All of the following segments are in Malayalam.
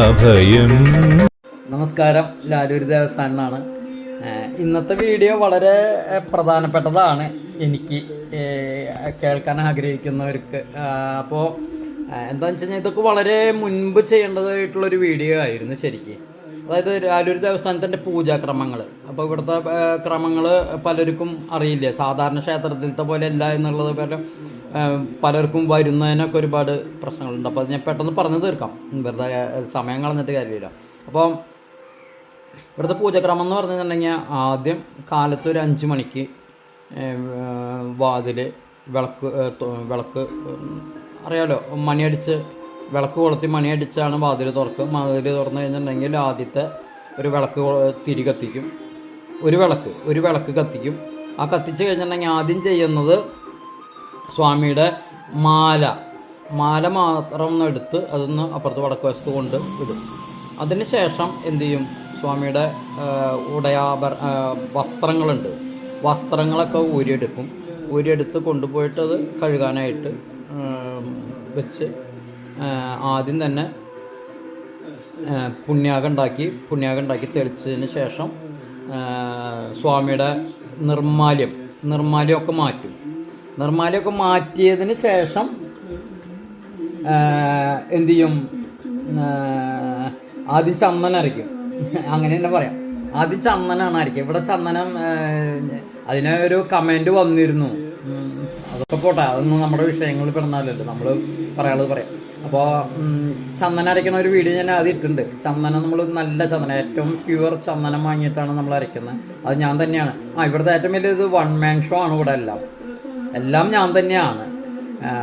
അഭയം. നമസ്കാരം. ലാലൂർ ദേവസ്ഥാനാണ് ഇന്നത്തെ വീഡിയോ വളരെ പ്രധാനപ്പെട്ടതാണ് എനിക്ക് കേൾക്കാൻ ആഗ്രഹിക്കുന്നവർക്ക്. അപ്പോൾ എന്താണെന്ന് വെച്ച് കഴിഞ്ഞാൽ ഇതൊക്കെ വളരെ മുൻപ് ചെയ്യേണ്ടതായിട്ടുള്ളൊരു വീഡിയോ ആയിരുന്നു ശരിക്കും. അതായത് ലാലൂർ ദേവസ്ഥാനത്തിന്റെ പൂജാക്രമങ്ങൾ അപ്പോൾ ഇവിടുത്തെ ക്രമങ്ങൾ പലർക്കും അറിയില്ല? സാധാരണ ക്ഷേത്രത്തിലത്തെ പോലെ അല്ല എന്നുള്ളത് പോലെ പലർക്കും വരുന്നതിനൊക്കെ ഒരുപാട് പ്രശ്നങ്ങളുണ്ട്. അപ്പോൾ ഞാൻ പെട്ടെന്ന് പറഞ്ഞു തീർക്കാം. വെറുതെ സമയം കളഞ്ഞിട്ട് കാര്യമില്ല. അപ്പോൾ ഇവിടുത്തെ പൂജക്രമം എന്ന് പറഞ്ഞിട്ടുണ്ടെങ്കിൽ ആദ്യം കാലത്ത് ഒരു അഞ്ച് മണിക്ക് വാതിൽ വിളക്ക് വിളക്ക് അറിയാലോ മണിയടിച്ച് വിളക്ക് കൊളുത്തി മണിയടിച്ചാണ് വാതിൽ തുറക്കുക. വാതിൽ തുറന്നു കഴിഞ്ഞിട്ടുണ്ടെങ്കിൽ ആദ്യത്തെ ഒരു വിളക്ക് തിരി കത്തിക്കും. ഒരു വിളക്ക് ഒരു വിളക്ക് കത്തിക്കും. ആ കത്തിച്ച് കഴിഞ്ഞിട്ടുണ്ടെങ്കിൽ ആദ്യം ചെയ്യുന്നത് സ്വാമിയുടെ മാല. മാല മാത്രം ഒന്ന് എടുത്ത് അതൊന്ന് അപ്പുറത്ത് വടക്ക് വശത്ത് കൊണ്ട് ഇടും. അതിന് ശേഷം എന്ത് ചെയ്യും സ്വാമിയുടെ ഉടയാഭര വസ്ത്രങ്ങളുണ്ട്. വസ്ത്രങ്ങളൊക്കെ ഊരിയെടുക്കും. ഊരിയെടുത്ത് കൊണ്ടുപോയിട്ട് അത് കഴുകാനായിട്ട് വെച്ച് ആദ്യം തന്നെ പുണ്യാഗം ഉണ്ടാക്കി പുണ്യാകം ഉണ്ടാക്കി തെളിച്ചതിന് ശേഷം സ്വാമിയുടെ നിർമാല്യം നിർമാല്യമൊക്കെ മാറ്റും. നിർമാല്യമൊക്കെ മാറ്റിയതിന് ശേഷം എന്തു ചെയ്യും? ആദ്യം ചന്ദനം അരയ്ക്കും അങ്ങനെ തന്നെ പറയാം. ആദ്യം ചന്ദനാണ് അരയ്ക്കുക ഇവിടെ ചന്ദനം അതിനെ ഒരു കമന്റ് വന്നിരുന്നു. അതൊക്കെ പോട്ടെ. അതൊന്നും നമ്മുടെ വിഷയങ്ങളിൽ പെടുന്നാലല്ലോ നമ്മൾ പറയാനുള്ളത് പറയാം. അപ്പോൾ ചന്ദനം അരയ്ക്കുന്ന ഒരു വീഡിയോ ഞാൻ ആദ്യം ഇട്ടിട്ടുണ്ട്. ചന്ദനം നമ്മൾ നല്ല ചന്ദനം. ഏറ്റവും പ്യുവർ ചന്ദനം വാങ്ങിയിട്ടാണ് നമ്മൾ അരയ്ക്കുന്നത്. അത് ഞാൻ തന്നെയാണ്. ആ ഇവിടുത്തെ ഏറ്റവും വലിയ ഇത് വൺ മാൻ ഷോ ആണ് ഇവിടെ എല്ലാം. എല്ലാം ഞാൻ തന്നെയാണ്.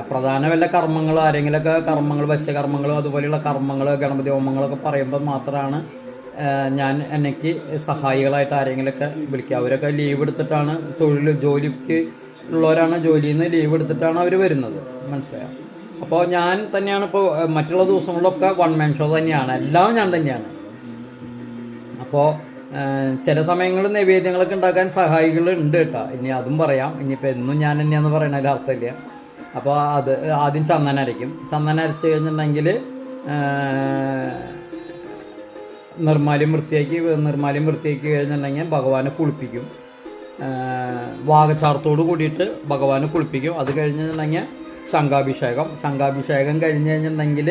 പ്രധാന വല്ല കർമ്മങ്ങൾ ആരെങ്കിലുമൊക്കെ കർമ്മങ്ങൾ ഭക്ഷ്യകർമ്മങ്ങൾ അതുപോലെയുള്ള കർമ്മങ്ങൾ ഗണപതി ഹോമങ്ങളൊക്കെ പറയുമ്പോൾ മാത്രമാണ് ഞാൻ എനിക്ക് സഹായികളായിട്ട് ആരെങ്കിലുമൊക്കെ വിളിക്കുക. അവരൊക്കെ ലീവ് എടുത്തിട്ടാണ് തൊഴിൽ ജോലിക്ക് ഉള്ളവരാണ് ജോലിയിൽ നിന്ന് ലീവ് എടുത്തിട്ടാണ് അവർ വരുന്നത്. മനസ്സിലായോ? അപ്പോൾ ഞാൻ തന്നെയാണ് ഇപ്പോൾ മറ്റുള്ള ദിവസങ്ങളിലൊക്കെ വൺ മാൻ ഷോ തന്നെയാണ്. എല്ലാം ഞാൻ തന്നെയാണ്. അപ്പോൾ ചില സമയങ്ങളിൽ നൈവേദ്യങ്ങളൊക്കെ ഉണ്ടാക്കാൻ സഹായികളുണ്ട് കേട്ടോ. ഇനി അതും പറയാം. ഇനിയിപ്പോൾ എന്നും ഞാൻ തന്നെയാന്ന് പറയണതിൽ അർത്ഥമില്ല അപ്പോൾ അത് ആദ്യം ചന്ദനം അരയ്ക്കും. ചന്ദനം അരച്ച് കഴിഞ്ഞിട്ടുണ്ടെങ്കിൽ നിർമാല്യം വൃത്തിയാക്കി നിർമാല്യം വൃത്തിയാക്കി കഴിഞ്ഞിട്ടുണ്ടെങ്കിൽ ഭഗവാനെ കുളിപ്പിക്കും. വാഗച്ചാർത്തോട് കൂടിയിട്ട് ഭഗവാനെ കുളിപ്പിക്കും. അത് കഴിഞ്ഞിട്ടുണ്ടെങ്കിൽ ശംഖാഭിഷേകം. ശംഖാഭിഷേകം കഴിഞ്ഞ് കഴിഞ്ഞിട്ടുണ്ടെങ്കിൽ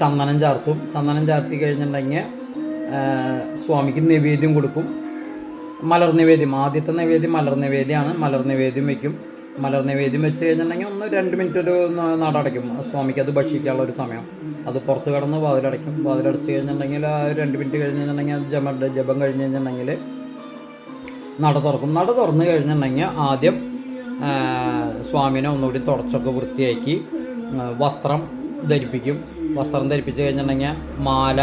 ചന്ദനം ചാർത്തും. ചന്ദനം ചാർത്തി കഴിഞ്ഞിട്ടുണ്ടെങ്കിൽ സ്വാമിക്ക് നിവേദ്യം കൊടുക്കും. മലർ നിവേദ്യം ആദ്യത്തെ നിവേദ്യം മലർ നിവേദ്യമാണ്. മലർ നിവേദ്യം വയ്ക്കും മലർ നിവേദ്യം വെച്ച് കഴിഞ്ഞിട്ടുണ്ടെങ്കിൽ ഒന്ന് രണ്ട് മിനിറ്റ് ഒരു നടടയ്ക്കും. സ്വാമിക്ക് അത് ഭക്ഷിക്കാനുള്ള ഒരു സമയം. അത് പുറത്ത് കടന്ന് വാതിലടയ്ക്കും. വാതിലടച്ച് കഴിഞ്ഞിട്ടുണ്ടെങ്കിൽ രണ്ട് മിനിറ്റ് കഴിഞ്ഞ് കഴിഞ്ഞിട്ടുണ്ടെങ്കിൽ ജപം ജപം കഴിഞ്ഞ് കഴിഞ്ഞിട്ടുണ്ടെങ്കിൽ നട തുറക്കും. നട തുറന്നു കഴിഞ്ഞിട്ടുണ്ടെങ്കിൽ ആദ്യം സ്വാമിനെ ഒന്നുകൂടി തുടച്ചൊക്കെ വൃത്തിയാക്കി വസ്ത്രം ധരിപ്പിക്കും. വസ്ത്രം ധരിപ്പിച്ച് കഴിഞ്ഞിട്ടുണ്ടെങ്കിൽ മാല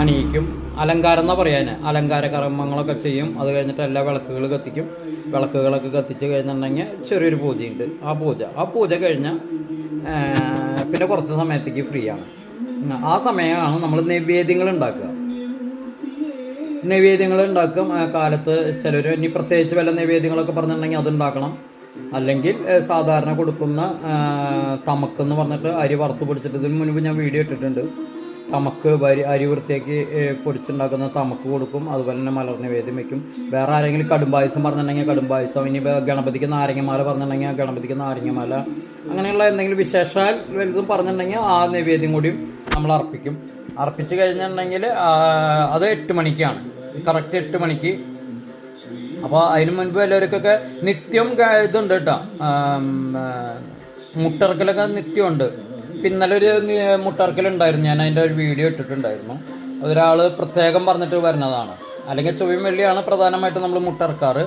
അണിയിക്കും. അലങ്കാരം എന്നാ പറയാൻ അലങ്കാര കർമ്മങ്ങളൊക്കെ ചെയ്യും. അത് കഴിഞ്ഞിട്ട് എല്ലാ വിളക്കുകൾ കത്തിക്കും. വിളക്കുകളൊക്കെ കത്തിച്ച് കഴിഞ്ഞിട്ടുണ്ടെങ്കിൽ ചെറിയൊരു പൂജയുണ്ട്. ആ പൂജ. ആ പൂജ കഴിഞ്ഞാൽ പിന്നെ കുറച്ച് സമയത്തേക്ക് ഫ്രീ ആണ്. ആ സമയമാണ് നമ്മൾ നിവേദ്യങ്ങൾ ഉണ്ടാക്കുക. നൈവേദ്യങ്ങൾ ഉണ്ടാക്കും. കാലത്ത് ചിലർ ഇനി പ്രത്യേകിച്ച് വല്ല നൈവേദ്യങ്ങളൊക്കെ പറഞ്ഞിട്ടുണ്ടെങ്കിൽ അത് ഉണ്ടാക്കണം. അല്ലെങ്കിൽ സാധാരണ കൊടുക്കുന്ന തമക്കെന്ന് പറഞ്ഞിട്ട് അരി വറുത്ത് പിടിച്ചിട്ട് ഇതിന് മുൻപ് ഞാൻ വീഡിയോ ഇട്ടിട്ടുണ്ട്. തമക്ക് വരി അരി വൃത്തിയാക്കി പൊടിച്ചുണ്ടാക്കുന്ന തമക്ക് കൊടുക്കും. അതുപോലെ തന്നെ മലർന്ന നിവേദ്യം വെക്കും. വേറെ ആരെങ്കിലും കടുംപായസം പറഞ്ഞിട്ടുണ്ടെങ്കിൽ കടുംപായസം ഇനി ഗണപതിക്ക് നാരങ്ങമാല പറഞ്ഞിട്ടുണ്ടെങ്കിൽ ഗണപതിക്ക് നാരങ്ങമാല. അങ്ങനെയുള്ള എന്തെങ്കിലും വിശേഷാൽ വലുതും പറഞ്ഞിട്ടുണ്ടെങ്കിൽ ആ നൈവേദ്യം കൂടിയും നമ്മൾ അർപ്പിക്കും. അർപ്പിച്ച് കഴിഞ്ഞിട്ടുണ്ടെങ്കിൽ അത് എട്ട് മണിക്കാണ്. കറക്റ്റ് എട്ട് മണിക്ക്. അപ്പോൾ അതിന് മുൻപ് എല്ലാവർക്കൊക്കെ നിത്യം ഇതുണ്ട് കേട്ടോ. മുട്ടറക്കലൊക്കെ നിത്യമുണ്ട്. ഇന്നലെ ഒരു മുട്ടർക്കലുണ്ടായിരുന്നു ഞാൻ അതിന്റെ ഒരു വീഡിയോ ഇട്ടിട്ടുണ്ടായിരുന്നു. ഒരാൾ പ്രത്യേകം പറഞ്ഞിട്ട് വരുന്നതാണ്. അല്ലെങ്കിൽ ചൊവ്വയും വെള്ളിയാണ് പ്രധാനമായിട്ടും നമ്മൾ മുട്ടറക്കാറ്.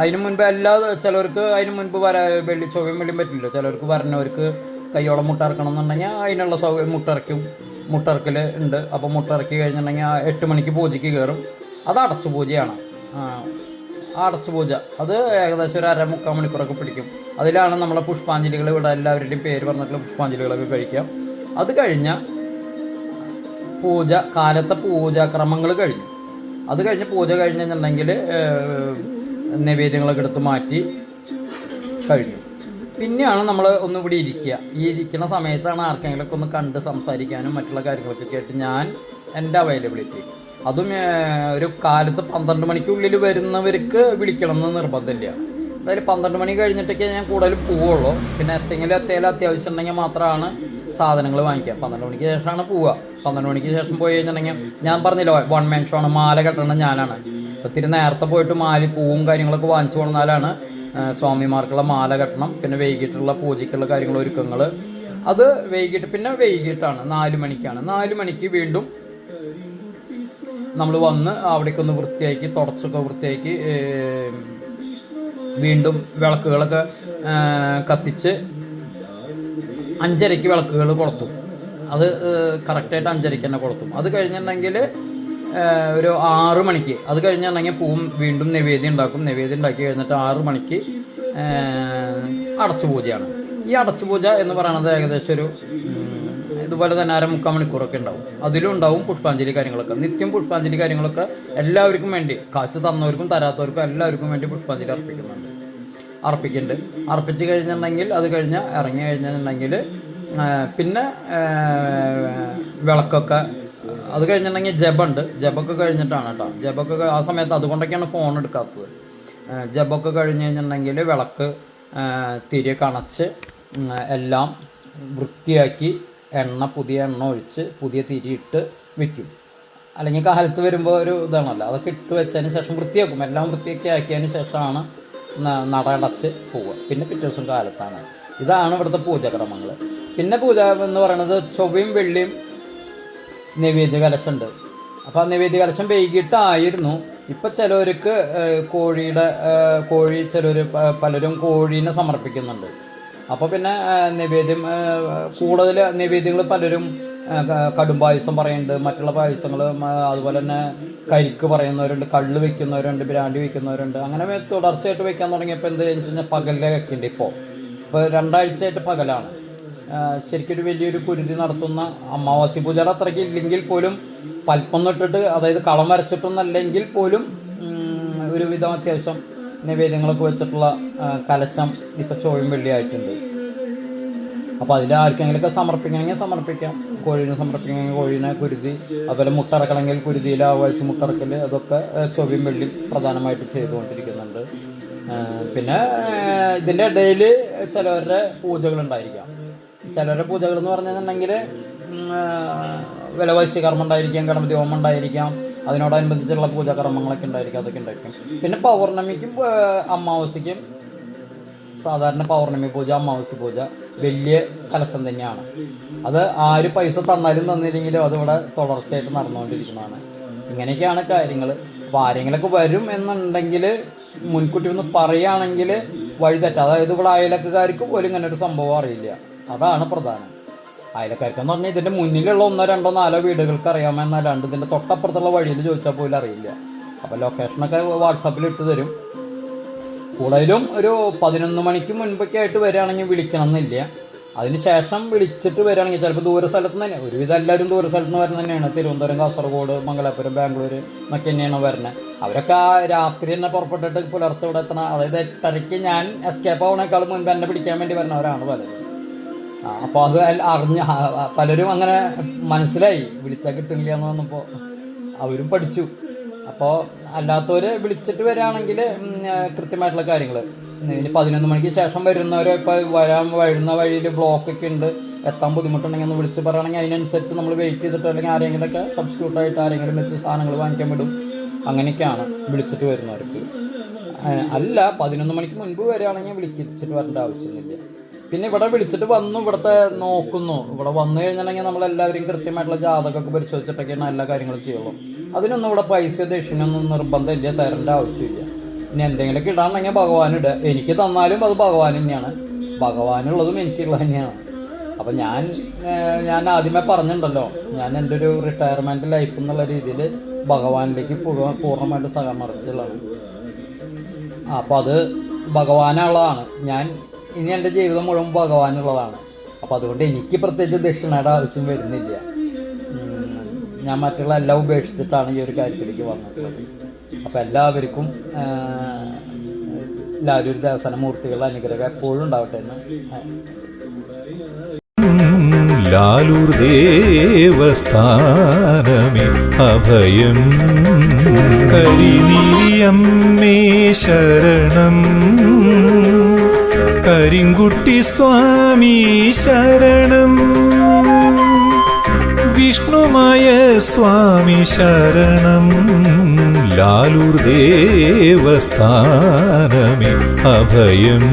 അതിന് മുൻപ് എല്ലാ ചിലവർക്ക് അതിന് മുൻപ് വര വെള്ളി ചൊവ്വയും വെള്ളിയും പറ്റില്ല. ചിലവർക്ക് വരണവർക്ക് കയ്യോളം മുട്ടറക്കണം എന്നുണ്ടെങ്കിൽ അതിനുള്ള സൗകര്യം മുട്ടറക്കും മുട്ടറക്കൽ ഉണ്ട്. അപ്പോൾ മുട്ടർക്കി കഴിഞ്ഞിട്ടുണ്ടെങ്കിൽ എട്ട് മണിക്ക് പൂജയ്ക്ക് കയറും. അത് അടച്ചു പൂജയാണ് ആ അത് ഏകദേശം ഒരു അര മുക്കാൽ മണിക്കൂറൊക്കെ പിടിക്കും. അതിലാണ് നമ്മളെ പുഷ്പാഞ്ജലികൾ ഇവിടെ എല്ലാവരുടെയും പേര് പറഞ്ഞിട്ടുള്ള പുഷ്പാഞ്ജലികളൊക്കെ കഴിക്കാം അത് കഴിഞ്ഞാൽ പൂജ കാലത്തെ പൂജാക്രമങ്ങൾ കഴിഞ്ഞു. അത് കഴിഞ്ഞ് പൂജ കഴിഞ്ഞിട്ടുണ്ടെങ്കിൽ നൈവേദ്യങ്ങളൊക്കെ എടുത്ത് മാറ്റി കഴിഞ്ഞു. പിന്നെയാണ് നമ്മൾ ഒന്ന് ഇവിടെ ഇരിക്കുക. ഈ ഇരിക്കുന്ന സമയത്താണ് ആർക്കെങ്കിലുമൊക്കെ ഒന്ന് കണ്ട് സംസാരിക്കാനും മറ്റുള്ള കാര്യങ്ങളൊക്കെ കേട്ട് ഞാൻ എന്റെ അവൈലബിലിറ്റി അതും ഒരു കാലത്ത് പന്ത്രണ്ട് മണിക്കുള്ളിൽ വരുന്നവർക്ക് വിളിക്കണം എന്ന് നിർബന്ധമില്ല. എന്തായാലും പന്ത്രണ്ട് മണി കഴിഞ്ഞിട്ടൊക്കെ ഞാൻ കൂടുതലും പോവുള്ളൂ. പിന്നെ എന്തെങ്കിലും എത്തേലും അത്യാവശ്യം ഉണ്ടെങ്കിൽ മാത്രമാണ് സാധനങ്ങൾ വാങ്ങിക്കുക. പന്ത്രണ്ട് മണിക്ക് ശേഷമാണ് പോവുക. പന്ത്രണ്ട് മണിക്ക് ശേഷം പോയി കഴിഞ്ഞിട്ടുണ്ടെങ്കിൽ ഞാൻ പറഞ്ഞില്ല വൺ മാൻ ഷോ ആണ്. മാല കെട്ടണം ഞാനാണ്. ഒത്തിരി നേരത്തെ പോയിട്ട് മാലി പൂവും കാര്യങ്ങളൊക്കെ വാങ്ങിച്ചു കൊണ്ടാലാണ് സ്വാമിമാർക്കുള്ള മാല കെട്ടണം. പിന്നെ വൈകിട്ടുള്ള പൂജയ്ക്കുള്ള കാര്യങ്ങൾ ഒരുക്കങ്ങൾ. അത് വൈകിട്ട് പിന്നെ വൈകിട്ടാണ്. നാല് മണിക്കാണ്. നാല് മണിക്ക് വീണ്ടും നമ്മൾ വന്ന് അവിടേക്ക് ഒന്ന് വൃത്തിയാക്കി തുടച്ചൊക്കെ വൃത്തിയാക്കി വീണ്ടും വിളക്കുകളൊക്കെ കത്തിച്ച് അഞ്ചരയ്ക്ക് വിളക്കുകൾ കൊളുത്തും. അത് കറക്റ്റായിട്ട് അഞ്ചരയ്ക്ക് തന്നെ കൊളുത്തും. അത് കഴിഞ്ഞിട്ടുണ്ടെങ്കിൽ ഒരു ആറ് മണിക്ക് അത് കഴിഞ്ഞിട്ടുണ്ടെങ്കിൽ പൂവും വീണ്ടും നിവേദ്യം ഉണ്ടാക്കും. നിവേദ്യം ഉണ്ടാക്കി കഴിഞ്ഞിട്ട് ആറ് മണിക്ക് അടച്ചു പൂജയാണ് ഈ അടച്ചു പൂജ എന്ന് പറയുന്നത് ഏകദേശം ഒരു ഇതുപോലെ തന്നെ അരമുക്കാൽ മണിക്കൂറൊക്കെ ഉണ്ടാവും. അതിലും ഉണ്ടാവും പുഷ്പാഞ്ജലി കാര്യങ്ങളൊക്കെ. നിത്യം പുഷ്പാഞ്ജലി കാര്യങ്ങളൊക്കെ എല്ലാവർക്കും വേണ്ടി കാശ് തന്നവർക്കും തരാത്തവർക്കും എല്ലാവർക്കും വേണ്ടി പുഷ്പാഞ്ജലി അർപ്പിക്കുന്നുണ്ട്. അർപ്പിക്കുന്നുണ്ട്. അർപ്പിച്ച് കഴിഞ്ഞിട്ടുണ്ടെങ്കിൽ അത് കഴിഞ്ഞ് ഇറങ്ങി കഴിഞ്ഞിട്ടുണ്ടെങ്കിൽ പിന്നെ വിളക്കൊക്കെ അത് കഴിഞ്ഞിട്ടുണ്ടെങ്കിൽ ജപുണ്ട്. ജപൊക്കെ കഴിഞ്ഞിട്ടാണ് കേട്ടോ. ജപൊക്കെ കഴി- ആ സമയത്ത് അതുകൊണ്ടൊക്കെയാണ് ഫോൺ എടുക്കാത്തത്. ആ, ജപൊക്കെ കഴിഞ്ഞ് കഴിഞ്ഞിട്ടുണ്ടെങ്കിൽ വിളക്ക് തിരി കണച്ച് എല്ലാം വൃത്തിയാക്കി എണ്ണ പുതിയ എണ്ണ ഒഴിച്ച് പുതിയ തിരിയിട്ട് വിൽക്കും അല്ലെങ്കിൽ കാലത്ത് വരുമ്പോൾ ഒരു ഇതാണല്ലോ അതൊക്കെ ഇട്ട് വെച്ചതിന് ശേഷം വൃത്തിയാക്കും. എല്ലാം വൃത്തിയാക്കി ആക്കിയതിന് ശേഷമാണ് ന- നട അടച്ച് പോവുക. പിന്നെ പിറ്റേ ദിവസം കാലത്താണ്. ഇതാണ് ഇവിടുത്തെ പൂജാക്രമങ്ങൾ പിന്നെ പൂജ എന്ന് പറയുന്നത് ചൊവ്വയും വെള്ളിയും നൈവേദ്യ കലശുണ്ട്. അപ്പോൾ ആ നൈവേദ്യ കലശം വൈകിട്ടായിരുന്നു. ഇപ്പോൾ ചിലവർക്ക് കോഴിയുടെ കോഴി ചിലർ പലരും കോഴീനെ സമർപ്പിക്കുന്നുണ്ട്. അപ്പോൾ പിന്നെ നിവേദ്യം കൂടുതൽ നിവേദ്യങ്ങൾ പലരും കടും പായസം പറയുന്നുണ്ട് മറ്റുള്ള പായസങ്ങൾ അതുപോലെ തന്നെ കരിക്ക് പറയുന്നവരുണ്ട് കള്ള് വെക്കുന്നവരുണ്ട് ബ്രാൻഡി വെക്കുന്നവരുണ്ട്. അങ്ങനെ തുടർച്ചയായിട്ട് വെക്കാൻ തുടങ്ങിയപ്പോൾ എന്ത് വെച്ച് കഴിഞ്ഞാൽ പകലിലെ വെക്കുന്നുണ്ട് ഇപ്പോൾ ഇപ്പോൾ രണ്ടാഴ്ചയായിട്ട് പകലാണ്. ശരിക്കൊരു വലിയൊരു കുരുതി നടത്തുന്ന അമാവാസി പൂജയുടെ അത്രയ്ക്ക് ഇല്ലെങ്കിൽ പോലും പൽപ്പം ഇട്ടിട്ട് അതായത് കളം വരച്ചിട്ടൊന്നല്ലെങ്കിൽ പോലും ഒരുവിധം അത്യാവശ്യം നിവേദ്യങ്ങളൊക്കെ വെച്ചിട്ടുള്ള കലശം ഇപ്പം ചോയും വെള്ളിയായിട്ടുണ്ട്. അപ്പോൾ അതിൽ ആർക്കെങ്കിലുമൊക്കെ സമർപ്പിക്കണമെങ്കിൽ സമർപ്പിക്കാം. കോഴീനെ സമർപ്പിക്കണമെങ്കിൽ കോഴീനെ കുരുതി അതുപോലെ മുട്ടറക്കണമെങ്കിൽ കുരുതിയിൽ ആവാഴ്ച മുട്ടറക്കൽ അതൊക്കെ ചൊവ്യം വെള്ളി പ്രധാനമായിട്ട് ചെയ്തുകൊണ്ടിരിക്കുന്നുണ്ട്. പിന്നെ ഇതിന്റെ ഇടയിൽ ചിലവരുടെ പൂജകളുണ്ടായിരിക്കാം. ചിലവരുടെ പൂജകൾ എന്ന് പറഞ്ഞിട്ടുണ്ടെങ്കിൽ വിലവശ്യ കർമ്മം ഉണ്ടായിരിക്കാം ഗണപതി ഹോമം ഉണ്ടായിരിക്കാം അതിനോടനുബന്ധിച്ചുള്ള പൂജാകർമ്മങ്ങളൊക്കെ ഉണ്ടായിരിക്കും അതൊക്കെ ഉണ്ടായിരിക്കും. പിന്നെ പൗർണമിക്കും അമാവാസിക്കും സാധാരണ പൗർണമി പൂജ അമാവാസി പൂജ വലിയ കലശം തന്നെയാണ്. അത് ആര് പൈസ തന്നാലും തന്നില്ലെങ്കിലും അതിവിടെ തുടർച്ചയായിട്ട് നടന്നുകൊണ്ടിരിക്കുന്നതാണ്. ഇങ്ങനെയൊക്കെയാണ് കാര്യങ്ങൾ അപ്പോൾ ആരെങ്കിലൊക്കെ വരും എന്നുണ്ടെങ്കിൽ മുൻകൂട്ടി ഒന്ന് പറയുകയാണെങ്കിൽ വഴിതെറ്റ അതായത് ഇവിടെ അയലക്കാർക്ക് പോലും ഇങ്ങനെ ഒരു സംഭവം അറിയില്ല. അതാണ് പ്രധാനം. അയലക്കാർക്ക് എന്ന് പറഞ്ഞാൽ ഇതിന്റെ മുന്നിലുള്ള ഒന്നോ രണ്ടോ നാലോ വീടുകൾക്ക് രണ്ട് ഇതിന്റെ തൊട്ടപ്പുറത്തുള്ള വഴിയിൽ ചോദിച്ചാൽ പോലും അറിയില്ല. അപ്പോൾ ലൊക്കേഷനൊക്കെ വാട്സാപ്പിൽ ഇട്ട് തരും. കൂടുതലും ഒരു പതിനൊന്ന് മണിക്ക് മുൻപൊക്കെ ആയിട്ട് വരികയാണെങ്കിൽ വിളിക്കണം എന്നില്ല അതിന് ശേഷം വിളിച്ചിട്ട് വരികയാണെങ്കിൽ ചിലപ്പോൾ ദൂര സ്ഥലത്ത് തന്നെ. ഒരുവിധം എല്ലാവരും ദൂര സ്ഥലത്ത് നിന്ന് വരുന്നത് തന്നെയാണ്. തിരുവനന്തപുരം കാസർഗോഡ് മംഗലാപുരം ബാംഗ്ലൂർ എന്നൊക്കെ തന്നെയാണ് വരുന്നത്. അവരൊക്കെ ആ രാത്രി തന്നെ പുറപ്പെട്ടിട്ട് പുലർച്ചെ ഇവിടെ എത്തണം. അതായത് എട്ടരയ്ക്ക് ഞാൻ എസ്കേപ്പ് ആവണേക്കാളും മുൻപ് എന്നെ പിടിക്കാൻ വേണ്ടി വരുന്നവരാണ് പലരും. അപ്പോൾ അത് അറിഞ്ഞ പലരും അങ്ങനെ മനസ്സിലായി. വിളിച്ചാൽ കിട്ടില്ല എന്ന് പറഞ്ഞപ്പോൾ അവരും പഠിച്ചു. അപ്പോൾ അല്ലാത്തവർ വിളിച്ചിട്ട് വരികയാണെങ്കിൽ കൃത്യമായിട്ടുള്ള കാര്യങ്ങൾ ഇനി പതിനൊന്ന് മണിക്ക് ശേഷം വരുന്നവർ ഇപ്പോൾ വരാൻ വരുന്ന വഴിയിൽ ബ്ലോക്കൊക്കെ ഉണ്ട്. എത്താൻ ബുദ്ധിമുട്ടുണ്ടെങ്കിൽ ഒന്ന് വിളിച്ച് പറയുകയാണെങ്കിൽ അതിനനുസരിച്ച് നമ്മൾ വെയിറ്റ് ചെയ്തിട്ട് അല്ലെങ്കിൽ ആരെങ്കിലുമൊക്കെ സബ്സ്റ്റിറ്റ്യൂട്ടായിട്ട് ആരെങ്കിലും വെച്ച് സാധനങ്ങൾ വാങ്ങിക്കാൻ വിടും. അങ്ങനെയൊക്കെയാണ് വിളിച്ചിട്ട് വരുന്നവർക്ക്. അല്ല പതിനൊന്ന് മണിക്ക് മുൻപ് വരികയാണെങ്കിൽ വിളിച്ചിട്ട് വരേണ്ട ആവശ്യമൊന്നുമില്ല. പിന്നെ ഇവിടെ വിളിച്ചിട്ട് വന്നു ഇവിടുത്തെ നോക്കുന്നു. ഇവിടെ വന്നു കഴിഞ്ഞിട്ടുണ്ടെങ്കിൽ നമ്മളെല്ലാവരും കൃത്യമായിട്ടുള്ള ജാതകമൊക്കെ പരിശോധിച്ചിട്ടൊക്കെയാണ് എല്ലാ കാര്യങ്ങളും ചെയ്യുള്ളൂ. അതിനൊന്നും ഇവിടെ പൈസ ദക്ഷിണൊന്നും നിർബന്ധമില്ല തരേണ്ട ആവശ്യമില്ല. ഇനി എന്തെങ്കിലുമൊക്കെ ഇടാണെങ്കിൽ ഭഗവാൻ ഇടുക എനിക്ക് തന്നാലും അത് ഭഗവാൻ തന്നെയാണ്. ഭഗവാനുള്ളതും എനിക്കുള്ളത് തന്നെയാണ്. അപ്പം ഞാൻ ഞാൻ ആദ്യമേ പറഞ്ഞിട്ടുണ്ടല്ലോ ഞാൻ എന്റെ ഒരു റിട്ടയർമെന്റ് ലൈഫ് എന്നുള്ള രീതിയിൽ ഭഗവാനിലേക്ക് പൂർണ പൂർണമായിട്ട് സഹമറിച്ചുള്ളതാണ് അപ്പോൾ അത് ഭഗവാനുള്ളതാണ് ഞാൻ ഇനി എന്റെ ജീവിതം മുഴുവൻ ഭഗവാനുള്ളതാണ്. അപ്പോൾ അതുകൊണ്ട് എനിക്ക് പ്രത്യേകിച്ച് ദക്ഷിണയുടെ ആവശ്യം വരുന്നില്ല. ഞാൻ മറ്റുള്ള എല്ലാം ഉപേക്ഷിച്ചിട്ടാണ് ഈ ഒരു കാര്യത്തിലേക്ക് വന്നത് അപ്പോൾ എല്ലാവർക്കും എല്ലാവരും ഒരു ദർശനമൂർത്തികളുടെ അനുഗ്രഹം എപ്പോഴും ഉണ്ടാവട്ടെ എന്ന് ലാലൂർ ദേവസ്ഥാനമേ അഭയം കരിനീയമ്മേ ശരണം. കരിങ്കുട്ടി സ്വാമി ശരണം. വിഷ്ണുമായ സ്വാമി ശരണം. ലാലൂർ ദേവസ്ഥാനമേ അഭയം.